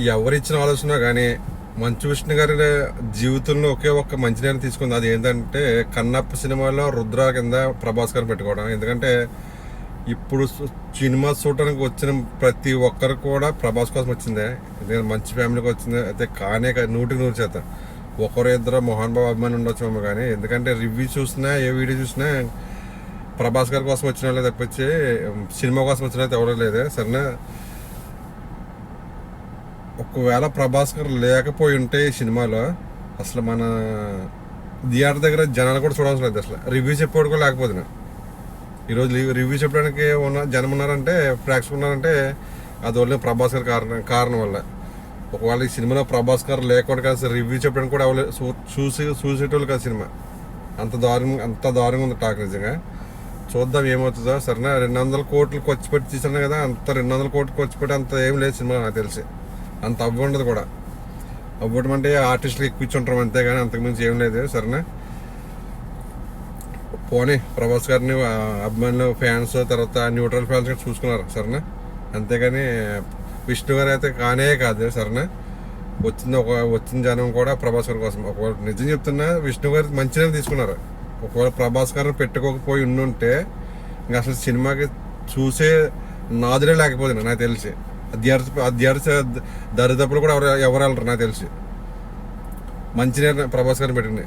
ఎవరిచ్చిన ఆలోచన కానీ మంచు విష్ణు గారి జీవితంలో ఒకే ఒక్క మంచి నిర్ణయం తీసుకుంది. అది ఏంటంటే కన్నప్ప సినిమాలో రుద్ర కింద ప్రభాస్ గారు పెట్టుకోవడం. ఎందుకంటే ఇప్పుడు సినిమా చూడటానికి వచ్చిన ప్రతి ఒక్కరు కూడా ప్రభాస్ కోసం వచ్చిందే. ఎందుకంటే మంచి ఫ్యామిలీకి వచ్చింది. అయితే కానే నూటికి నూరు చేత. ఒకరు ఇద్దరు మోహన్ బాబు అభిమాని ఉండొచ్చేమో కానీ ఎందుకంటే రివ్యూ చూసినా ఏ వీడియో చూసినా ప్రభాస్ గారి కోసం వచ్చిన వాళ్ళే తప్పించి సినిమా కోసం వచ్చిన అయితే ఎవరూ లేదే. సరేనా? ఒకవేళ ప్రభాస్ గారు లేకపోయి ఉంటే ఈ సినిమాలో అసలు మన థియేటర్ దగ్గర జనాలు కూడా చూడాల్సిన లేదు అసలు. రివ్యూ చెప్పేవాడు కూడా లేకపోతున్నా ఈరోజు రివ్యూ- చెప్పడానికి ఉన్న జనం ఉన్నారంటే ప్రేక్షకులు ఉన్నారంటే అది వల్ల ప్రభాస్ గారి కారణం కారణం వల్ల. ఒకవేళ ఈ సినిమాలో ప్రభాస్ గారు లేకుండా కాదు రివ్యూ చెప్పడానికి కూడా అవ్వలేదు చూ- చూసి చూసేటోళ్ళు కాదు సినిమా. అంత దారుణం అంత దారుణంగా ఉంది టాక్ నిజంగా. చూద్దాం ఏమవుతుందో. సరేనా? రెండు వందల కోట్లు ఖర్చు పెట్టి తీసాను కదా అంత రెండు వందల కోట్లు ఖర్చు పెట్టి అంత ఏం లేదు సినిమా నాకు తెలిసి. అంత అవ్వండదు కూడా. అవ్వటం అంటే ఆర్టిస్టులు ఎక్కువ ఇచ్చుంటాం అంతేగాని అంతకుమించి ఏం లేదు సరేనా? పోనీ ప్రభాస్ గారిని అభిమానులు ఫ్యాన్స్ తర్వాత న్యూట్రల్ ఫ్యాన్స్ కూడా చూసుకున్నారు సరేనా? అంతేగాని విష్ణు గారు అయితే కానే కాదు సరేనా? వచ్చింది ఒక వచ్చిన జనం కూడా ప్రభాస్ గారి కోసం. ఒకవేళ నిజం చెప్తున్నా విష్ణు గారు మంచిగా తీసుకున్నారు. ఒకవేళ ప్రభాస్ గారిని పెట్టుకోకపోయి ఉండుంటే ఇంకా అసలు సినిమాకి చూసే నాదులే లేకపోతుంది నాకు తెలిసి. అధ్యార్థి అధ్యార్థి దరిదప్పులు కూడా ఎవరు ఎవరు వెళ్ళరు నాకు తెలిసి. మంచినీరు ప్రభాస్ గారిని పెట్టింది.